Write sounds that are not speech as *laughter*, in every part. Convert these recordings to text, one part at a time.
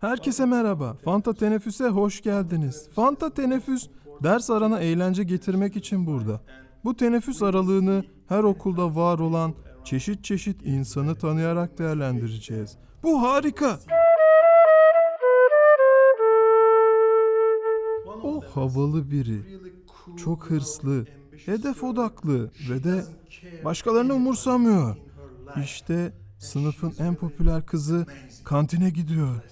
Herkese merhaba. Fanta Teneffüs'e hoş geldiniz. Fanta Teneffüs ders arana eğlence getirmek için burada. Bu teneffüs aralığını her okulda var olan çeşit çeşit insanı tanıyarak değerlendireceğiz. Bu harika. O havalı biri. Çok hırslı, hedef odaklı ve de başkalarını umursamıyor. İşte sınıfın en popüler kızı kantine gidiyor.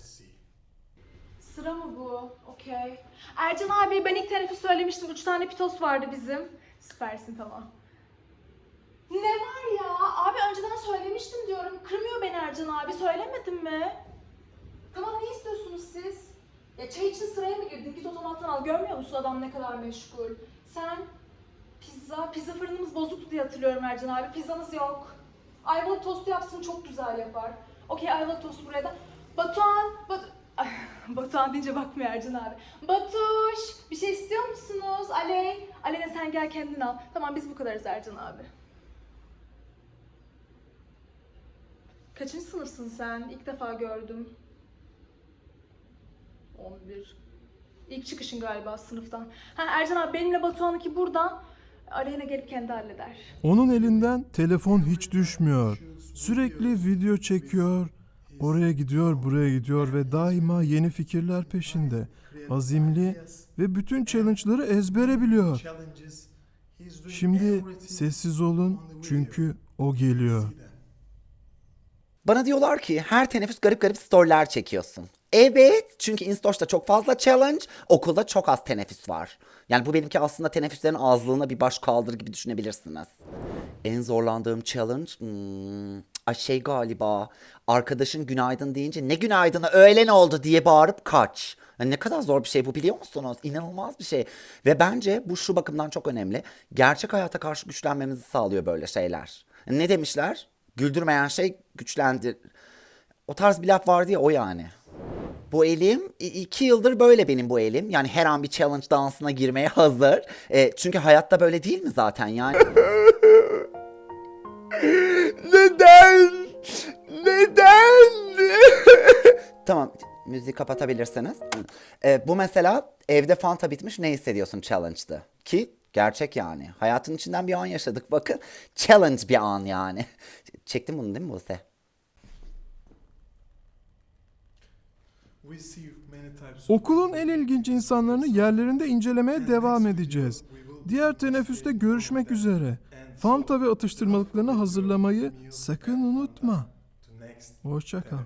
Sıra mı bu? Okey. Ercan abi ben ilk teneffüs söylemiştim. Üç tane pitos vardı bizim. Süpersin tamam. Ne var ya? Abi önceden söylemiştim diyorum. Kırmıyor beni Ercan abi. Söylemedim mi? Tamam ne istiyorsunuz siz? Ya çay için sıraya mı girdin? Git otomattan al. Görmüyor musun adam ne kadar meşgul? Sen pizza, pizza fırınımız bozuktu diye hatırlıyorum Ercan abi. Pizzamız yok. Ayvalık tostu yapsın çok güzel yapar. Okey ayvalık tostu buraya da. Batuhan, Bat *laughs* Batuhan deyince bakmıyor Ercan abi. Batuş, bir şey istiyor musunuz? Aley, Aleyna sen gel kendin al. Tamam biz bu kadarız Ercan abi. Kaçıncı sınıfsın sen? İlk defa gördüm. 11. İlk çıkışın galiba sınıftan. Ha Ercan abi benimle Batuhan'ınki buradan. Aleyna gelip kendi halleder. Onun elinden telefon hiç düşmüyor. Sürekli video çekiyor. Oraya gidiyor, buraya gidiyor ve daima yeni fikirler peşinde. Azimli ve bütün challenge'ları ezbere biliyor. Şimdi sessiz olun çünkü o geliyor. Bana diyorlar ki her teneffüs garip garip storyler çekiyorsun. Evet çünkü Instoş'ta çok fazla challenge, okulda çok az teneffüs var. Yani bu benimki aslında teneffüslerin azlığına bir baş kaldır gibi düşünebilirsiniz. En zorlandığım challenge hmm, ay şey galiba arkadaşın günaydın deyince ne günaydını öğlen oldu diye bağırıp kaç. Yani ne kadar zor bir şey bu biliyor musunuz? İnanılmaz bir şey. Ve bence bu şu bakımdan çok önemli. Gerçek hayata karşı güçlenmemizi sağlıyor böyle şeyler. Ne demişler? Güldürmeyen şey güçlendir. O tarz bir laf vardı ya o yani. Bu elim i- iki yıldır böyle benim bu elim. Yani her an bir challenge dansına girmeye hazır. E, çünkü hayatta böyle değil mi zaten yani? *laughs* Neden? Neden? *laughs* tamam müziği kapatabilirsiniz. E, bu mesela evde fanta bitmiş ne hissediyorsun challenge'dı. Ki gerçek yani. Hayatın içinden bir an yaşadık bakın. Challenge bir an yani. Çektim bunu değil mi Buse? Okulun en ilginç insanlarını yerlerinde incelemeye devam edeceğiz. Diğer teneffüste görüşmek üzere. Fanta ve atıştırmalıklarını hazırlamayı sakın unutma. Hoşça kal.